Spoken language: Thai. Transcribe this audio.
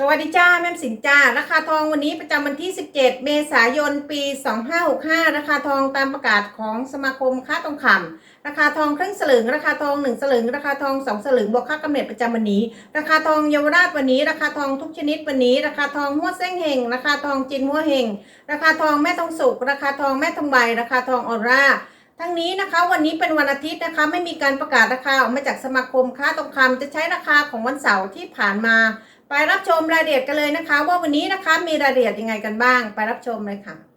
สวัสดีจ้าแม่สินจ้า ราคาทองวันนี้ประจำวันที่ 17 เมษายน ปี 2565 ราคาทองตามประกาศของสมาคมค้าทองคำราคาทองครึ่งสลึง ราคาทอง 1 สลึง ราคาทอง 2 สลึงบวกค่ากำเนิดประจำวันนี้ ราคาทองเยาวราชวันนี้ ราคาทองทุกชนิดวันนี้ ราคาทองหัวเส้งเฮงราคาทองจินหัวเฮงราคาทองแม่ทองสุกราคาทองแม่ทองใบ ราคาทองออร่าทั้งนี้นะคะวันนี้เป็นวันอาทิตย์นะคะไม่มีการประกาศราคาออกมาจากสมาคมค้าทองคำจะใช้ราคาของวันเสาร์ที่ผ่านมา ไปรับชมรายละเอียดกันเลยนะคะ ว่าวันนี้นะคะมีรายละเอียดยังไงกันบ้าง ไปรับชมเลยค่ะ